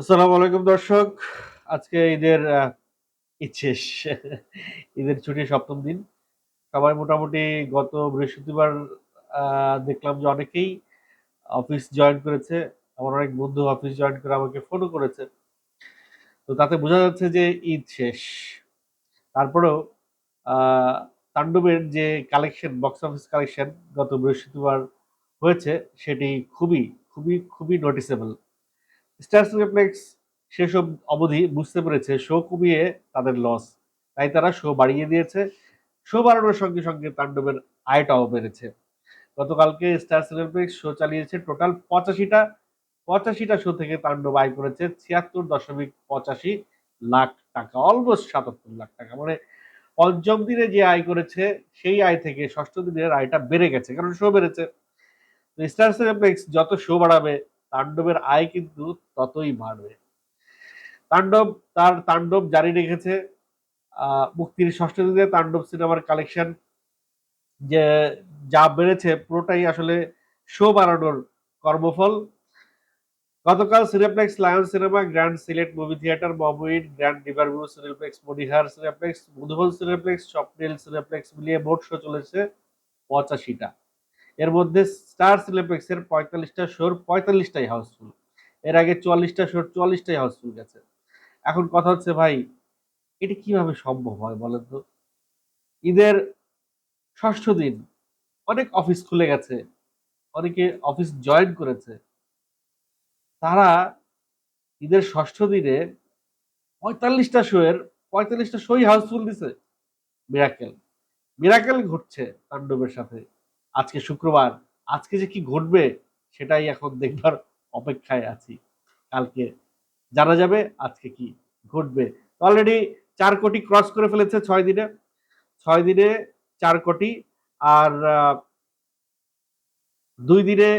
আসসালামু আলাইকুম দর্শক। আজকে ঈদের ঈদ ঈদের ছুটি সপ্তম দিন। সবাই মোটামুটি গত বৃহস্পতিবার দেখলাম যে অনেকেই অফিস জয়েন করেছে। আমার অনেক বন্ধু অফিস জয়েন করে আমাকে ফোনও করেছে। তো তাতে বোঝা যাচ্ছে যে ঈদ শেষ। তারপরেও তাণ্ডবের যে কালেকশন, বক্স অফিস কালেকশন গত বৃহস্পতিবার হয়েছে, সেটি খুবই খুবই খুবই নোটিসেবল স্টার সিনেপ্লেক্স সেসব অবধি বুঝতে পেরেছে, শো কমিয়ে তাদের লস তাই তারা শো বাড়িয়ে দিয়েছে। শো বাড়ানোর সঙ্গে সঙ্গে তাণ্ডবের আয়টাও বেড়েছে। গতকালকে স্টার সিনেপ্লেক্স শো চালিয়েছে টোটাল পঁচাশিটা। পঁচাশিটা শো থেকে তাণ্ডব আয় করেছে ছিয়াত্তর দশমিক পঁচাশি লাখ টাকা অলমোস্ট সাতাত্তর লাখ টাকা। মানে পঞ্চম দিনে যে আয় করেছে, সেই আয় থেকে ষষ্ঠ দিনের আয়টা বেড়ে গেছে, কারণ শো বেড়েছে। স্টার সিনেপ্লেক্স যত শো বাড়াবে তাণ্ডবের আয় কিন্তু ততই বাড়বে। তাণ্ডব, তার তাণ্ডব জারি রেখেছে মুক্তির ষষ্ঠ দিনে তাণ্ডব সিনেমার কালেকশন যে, যা বেড়েছে পুরোটাই আসলে শো বাড়ানোর কর্মফল। গতকাল cineplex lion cinema grand Sylhet movie theatre মমুইন grand riverview cineplex Monihar cineplex Madhuban cineplex Swapnil cineplex মিলিয়ে মোট শো চলেছে পঁচাশিটা। এর মধ্যে স্টার সিলেপেক্সের পঁয়তাল্লিশটা শোর পঁয়তাল্লিশটাই হাউসফুল। এর আগে চুয়াল্লিশটা শোর চুয়াল্লিশটাই হাউসফুল গেছে। এখন কথা হচ্ছে ভাই, এটা কীভাবে সম্ভব হয় বলেন তো? ঈদের ষষ্ঠ দিন, অনেক অফিস খুলে গেছে, অনেকে অফিস জয়েন করেছে। তারা ঈদের ষষ্ঠ দিনে পঁয়তাল্লিশটা শোয়ের পঁয়তাল্লিশটা শোই হাউসফুল দিছে। মিরাকেল মিরাকেল ঘটছে তাণ্ডবের সাথে। আজকে শুক্রবার, আজকে যে কি ঘটবে সেটাই এখন দেখবার অপেক্ষায় আছি। কালকে জানা যাবে আজকে কি ঘটবে। অলরেডি চার কোটি ক্রস করে ফেলেছে ছয় দিনে। ছয় দিনে চার কোটি আর দুই দিনে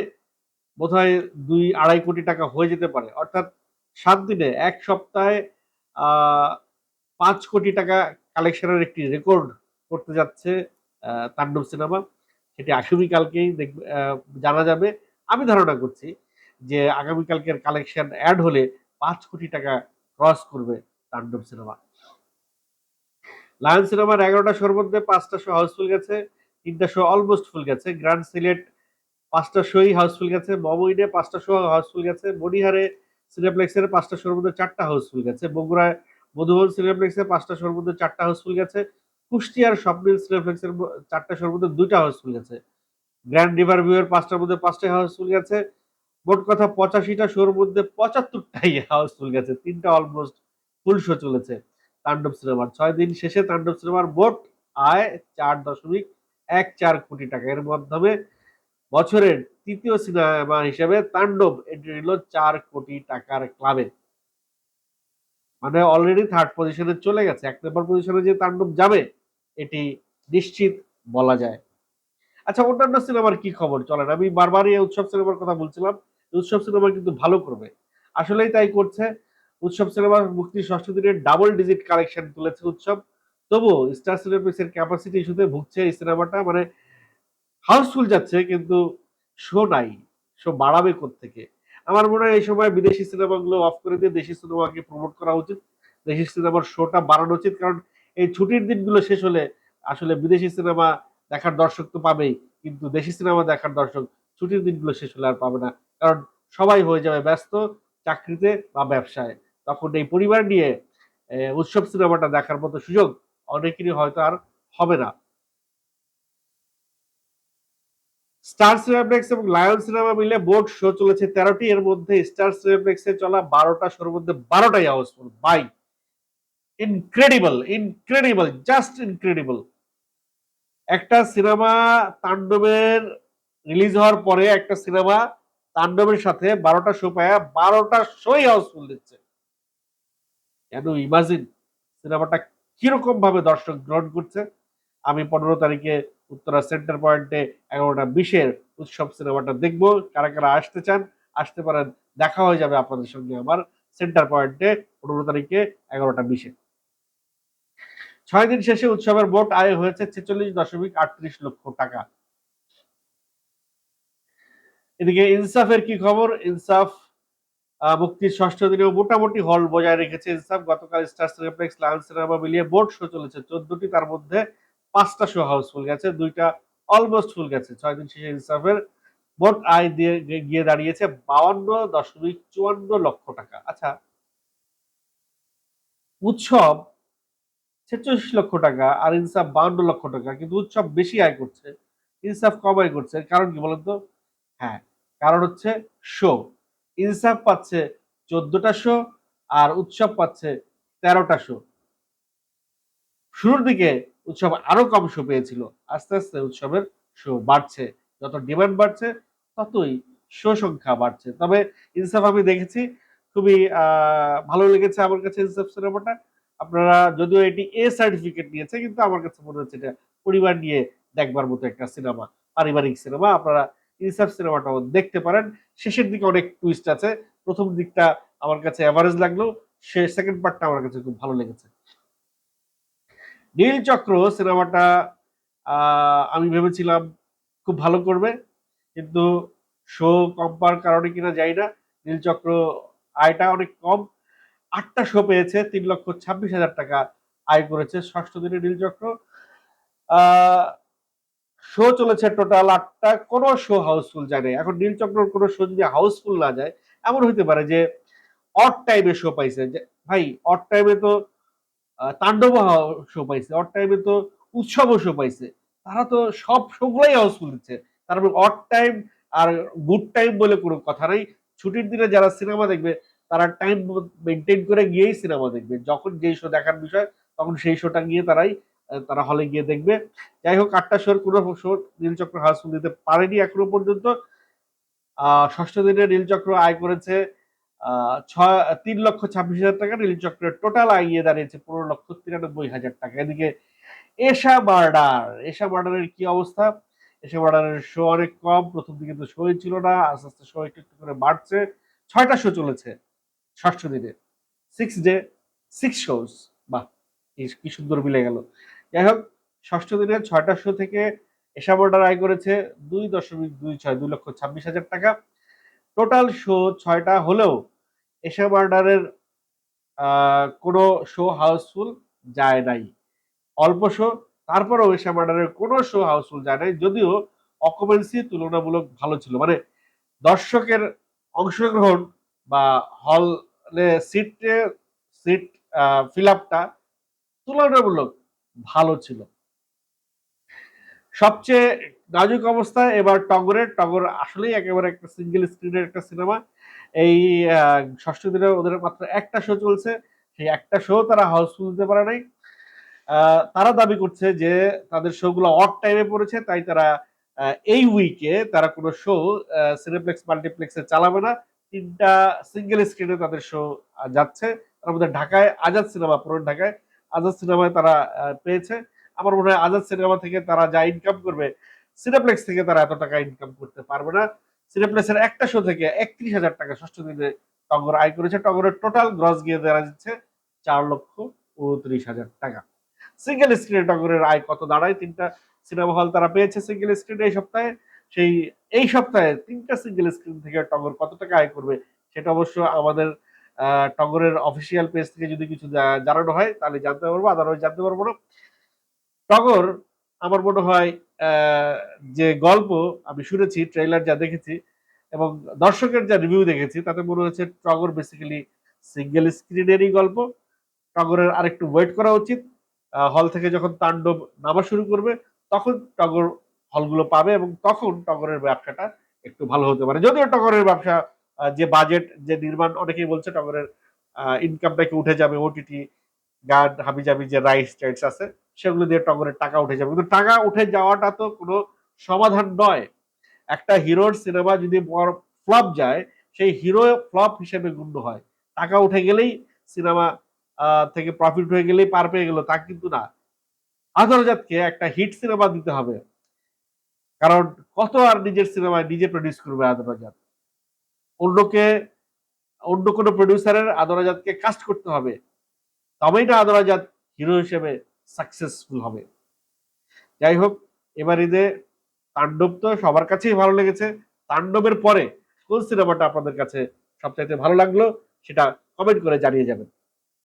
বোধহয় দুই আড়াই কোটি টাকা হয়ে যেতে পারে। অর্থাৎ সাত দিনে, এক সপ্তাহে পাঁচ কোটি টাকা কালেকশনের একটি রেকর্ড করতে যাচ্ছে তাণ্ডব সিনেমা। সেটি আগামীকালকেই আহ, জানা যাবে। আমি ধারণা করছি যে আগামীকালকের কালেকশন অ্যাড হলে পাঁচ কোটি টাকা ক্রস করবে তাণ্ডব সিনেমা। লায়ন সিনেমার এগারোটা শোর মধ্যে পাঁচটা শো হাউসফুল গেছে তিনটা শো অলমোস্ট ফুল গেছে। গ্র্যান্ড সিলেট পাঁচটা শোই হাউসফুল গেছে মমইনে পাঁচটা শো হাউসফুল গেছে মনিহারে সিনেপ্লেক্সের পাঁচটা শোর মধ্যে চারটা হাউসফুল গেছে বগুড়ায় মধুবন সিনেপ্লেক্সের পাঁচটা শোর মধ্যে চারটা হাউসফুল গেছে কুষ্টিয়ার স্বপ্নিল সিনেপ্লেক্সের ম- চারটা শোর মধ্যে দুইটা হাউসফুল গেছে গ্র্যান্ড রিভার ভিউয়ের পাঁচটার মধ্যে পাঁচটাই হাউসফুল গেছে। মোট কথা পঁচাশিটা শোর মধ্যে পঁচাত্তরটাই হাউসফুল গেছে। তিনটা অলমোস্ট ফুল শো চলেছে তাণ্ডব সিনেমার ছয় দিন শেষে তাণ্ডব সিনেমার মোট আয় চার দশমিক এক চার কোটি টাকা। এর মাধ্যমে বছরের তৃতীয় সিনেমা হিসেবে তাণ্ডব এন্ট্রি নিল চার কোটি টাকার ক্লাবে মানে অলরেডি থার্ড পজিশনে চলে গেছে। এক নম্বর পজিশনে যে তাণ্ডব যাবে এটি নিশ্চিত বলা যায়। আচ্ছা অন্যান্য সিনেমার কি খবর? চলেন, আমি বারবারই উৎসব সিনেমার কথা বলছিলাম। উৎসব সিনেমা কিন্তু ভালো করবে। আসলেই তাই করছে। উৎসব সিনেমার মুক্তি ষষ্ঠ দিনের ডাবল ডিজিট কালেকশন তুলেছে উৎসব। তবুও স্টার সিনেপ্লেক্সের ক্যাপাসিটি ইস্যুতে ভুগছে এই সিনেমাটা। মানে হাউসফুল যাচ্ছে, কিন্তু শো নাই। শো বাড়াবে থেকে আমার মনে হয় এই সময় বিদেশি সিনেমাগুলো অফ করে দিয়ে দেশি সিনেমাকে প্রমোট করা উচিত। দেশি সিনেমার শোটা বাড়ানো উচিত। কারণ এই ছুটির দিনগুলো শেষ হলে আসলে বিদেশি সিনেমা দেখার দর্শক তো পাবেই, কিন্তু দেশি সিনেমা দেখার দর্শক ছুটির দিনগুলো শেষ হলে আর পাবে না। কারণ সবাই হয়ে যাবে ব্যস্ত চাকরিতে বা ব্যবসায়। তখন এই পরিবার নিয়ে উৎসব সিনেমাটা দেখার মতো সুযোগ অনেকেরই হয়তো আর হবে না। স্টার সিনেপ্লেক্স এবং লায়ন সিনেমা মিলে বোর্ড শো চলেছে তেরোটি। এর মধ্যে স্টার সিনেপ্লেক্সে চলা বারোটা শোর মধ্যে বারোটাই হাউসফুল বাই। ইনক্রেডিবল ইনক্রেডিবল জাস্ট ইনক্রেডিবল একটা সিনেমা তাণ্ডবের রিলিজ হওয়ার পরে একটা সিনেমা তাণ্ডবের সাথে বারোটা শো পায়, বারোটা শোই হাউসফুল দিচ্ছে। কেন ইমাজিন সিনেমাটা কীরকম ভাবে দর্শক গ্রহণ করছে? আমি পনেরো তারিখে উত্তরা সেন্টার পয়েন্টে এগারোটা বিশের উৎসব সিনেমাটা দেখব। কারা কারা আসতে চান, আসতে পারেন, দেখা হয়ে যাবে আপনাদের সঙ্গে আমার সেন্টার পয়েন্টে পনেরো তারিখে এগারোটা বিশে। ছয় দিন শেষে উৎসবের মোট আয় হয়েছে ছেচল্লিশ দশমিক আটত্রিশ লক্ষ টাকা। এদিকে ইনসাফের কি খবর? ইনসাফ মুক্তির ষষ্ঠ দিনেও মোটামুটি হল বজায় রেখেছে ইনসাফ। গতকাল স্টার সিনেপ্লেক্স লায়ন সিনেমা মিলিয়ে বোর্ড শো চলেছে। চোদ্দটি তার মধ্যে পাঁচটা শো হাউসফুল গেছে, দুইটা অলমোস্ট ফুল গেছে। ছয় দিন শেষে ইনসাফের মোট আয় দিয়ে গিয়ে দাঁড়িয়েছে বাউন্ন দশমিক চুয়ান্ন লক্ষ টাকা। আচ্ছা উৎসব ছেচল্লিশ লক্ষ টাকা আর ইনসাফ বাউন্ন লক্ষ টাকা, কিন্তু উৎসব বেশি আয় করছে, ইনসাফ কম আয় করছে। কারণ কি বলতো? হ্যাঁ কারণ হচ্ছে শো ইনসাফ পাচ্ছে চোদ্দটা শো আর উৎসব পাচ্ছে তেরোটা শো শুরুর দিকে উৎসব আরও কম শো পেয়েছিল, আস্তে আস্তে উৎসবের শো বাড়ছে। যত ডিমান্ড বাড়ছে, ততই শো সংখ্যা বাড়ছে। তবে ইনসাফ আমি দেখেছি, খুবই ভালো লেগেছে আমার কাছে ইনসাফ সিনেমাটা। আপনারা যদিও এটি এ সার্টিফিকেট নিয়েছে, কিন্তু আমার কাছে মনে হচ্ছে এটা পরিবার নিয়ে দেখবার মতো একটা সিনেমা, পারিবারিক সিনেমা। আপনারা ইনসাফ সিনেমাটাও দেখতে পারেন। শেষের দিকে অনেক টুইস্ট আছে। প্রথম দিকটা আমার কাছে অ্যাভারেজ লাগল, সে সেকেন্ড পার্টটা আমার কাছে খুব ভালো লেগেছে। নীল চক্র সিনেমাটা আমি ভেবেছিলাম খুব ভালো করবে, কিন্তু শো কম পাওয়ার কারণে কিনা যাই না। নীলচক্র আয়টা অনেক কম। আটটা শো পেয়েছে, তিন লক্ষ ছাব্বিশ হাজার টাকা আয় করেছে। ষষ্ঠ দিনে নীলচক্র শো চলেছে টোটাল আটটা। কোনো শো হাউসফুল যায় নাই। এখন নীলচক্রর কোনো শো যদি হাউসফুল না যায়, এমন হইতে পারে যে অড টাইমে শো পাইছে। ভাই অট টাইমে তো তাণ্ডব শো পাইছে অড টাইমে তো উৎসবও শো পাইছে। তারা তো সব শোগুলাই হাউসফুল দিচ্ছে। তার অট টাইম আর গুড টাইম বলে কোনো কথা নাই। ছুটির দিনে যারা সিনেমা দেখবে তারা টাইম মেনটেন করে গিয়েই সিনেমা দেখবে। যখন যেই শো দেখার বিষয়, তখন সেই শোটা গিয়ে তারাই তারা হলে গিয়ে দেখবে। যাই হোক, আটটা শোর কোনো শো নীলচক্র হাউসফুল দিতে পারেনি এখনও পর্যন্ত। ষষ্ঠ দিনে নীলচক্র আয় করেছে ছয়, তিন লক্ষ ছাব্বিশ হাজার টাকা। নীলচক্রের টোটাল আয় গিয়ে দাঁড়িয়েছে পনেরো লক্ষ তিরানব্বই হাজার টাকা। এদিকে এশা মার্ডার এশা মার্ডারের কি অবস্থা? এশা মার্ডারের শো অনেক কম। প্রথম দিকে তো শোই ছিল না, আস্তে আস্তে শো একটু একটু করে বাড়ছে। ছয়টা শো চলেছে। ষষ্ঠ দিনে। সিক্স ডে সিক্স শোজ বাহ, কি সুন্দর মিলে গেল। যাই হোক, ষষ্ঠ দিনে ছয়টা শো থেকে এশা মার্ডার আয় করেছে দুই দশমিক দুই ছয়, দুই লক্ষ ছাব্বিশ হাজার টাকা। টোটাল শো ছয়টা হলেও এশা মার্ডারের কোনো শো হাউসফুল যায় নাই। অল্প শো তারপরেও এশা মার্ডারের কোনো শো হাউসফুল যায় নাই। যদিও অকুপেন্সি তুলনামূলক ভালো ছিল। মানে দর্শকের অংশগ্রহণ বা হলে সিটে সিট ফিল আপটা তুলনামূলক ভালো ছিল। সবচেয়ে নাজুক অবস্থায় এবার টগরের টগর আসলেই একেবারে একটা সিঙ্গেল স্ক্রিনের একটা সিনেমা এই ষষ্ঠ দিনে ওদের মাত্র একটা শো চলছে। সেই একটা শো তারা হাউসফুল দিতে পারে নাই। তারা দাবি করছে যে তাদের শো গুলো অড টাইমে পড়েছে, তাই তারা এই উইকে তারা কোনো শো সিনেপ্লেক্স মাল্টিপ্লেক্সে চালাবে না। তিনটা সিঙ্গেল স্ক্রিনে তাদের শো যাচ্ছে। তার মধ্যে ঢাকায় আজাদ সিনেমা পুরো ঢাকায় আজাদ সিনেমায় তারা পেয়েছে। আমার মনে হয় আজাদ সিনেমা থেকে তারা যা ইনকাম করবে সিনেপ্লেক্স থেকে তারা এত টাকা ইনকাম করতে পারবে না। সিনেপ্লেক্সের একটা শো থেকে একত্রিশ হাজার টাকা ষষ্ঠ দিনে টগর আয় করেছে। টগরের টোটাল গ্রস গিয়ে দেওয়া যাচ্ছে চার লক্ষ উনত্রিশ হাজার টাকা। সিঙ্গেল স্ক্রিনে টগরের আয় কত দাঁড়ায়? তিনটা সিনেমা হল তারা পেয়েছে সিঙ্গেল স্ক্রিনে এই সপ্তাহে। সেই, এই সপ্তাহে তিনটা সিঙ্গেল স্ক্রিন থেকে টগর কত টাকা আয় করবে সেটা অবশ্য আমাদের টগরের অফিসিয়াল পেজ থেকে যদি কিছু জানানো হয়, তাহলে জানতে পারব, আদারওয়াইজ জানতে পারব না। টগর, আমার মনে হয় যে গল্প আমি শুনেছি ট্রেলার যা দেখেছি, এবং দর্শকের যা রিভিউ দেখেছি, তাতে মনে হচ্ছে টগর বেসিক্যালি সিঙ্গেল স্ক্রিনেরই গল্প। টগরের আরেকটু ওয়েট করা উচিত। হল থেকে যখন তাণ্ডব নামা শুরু করবে, তখন টগর হলগুলো পাবে এবং তখন টগরের ব্যবসাটা একটু ভালো হতে পারে। যদিও টগরের ব্যবসা যে বাজেট যে নির্মাণ, অনেকেই বলছে টগরের ইনকাম নাকি উঠে যাবে ওটিটি গান হাবি হাবিজাবি, যে রাইটস টাইটস আছে, সেগুলো দিয়ে টগরের টাকা উঠে যাবে। কিন্তু টাকা উঠে যাওয়াটা তো কোনো সমাধান নয়। একটা হিরোর সিনেমা যদি ফ্লপ যায়, সেই হিরো ফ্লপ হিসেবে গণ্য হয়। টাকা উঠে গেলেই সিনেমা থেকে প্রফিট হয়ে গেলেই পার পেয়ে গেল, তা কিন্তু না। আদরজাতকে একটা হিট সিনেমা দিতে হবে। কারণ কত আর নিজের সিনেমায় নিজে প্রডিউস করবে আদরজাত অন্যকে, অন্য কোনো প্রডিউসারের আদরাজাতকে কাস্ট করতে হবে। তবেই না আদরাজাত হিরো হিসেবে সাকসেসফুল হবে। যাই হোক, এবার ঈদে তাণ্ডব তো সবার কাছেই ভালো লেগেছে। তাণ্ডবের পরে কোন সিনেমাটা আপনাদের কাছে সবচাইতে ভালো লাগল সেটা কমেন্ট করে জানিয়ে যাবেন।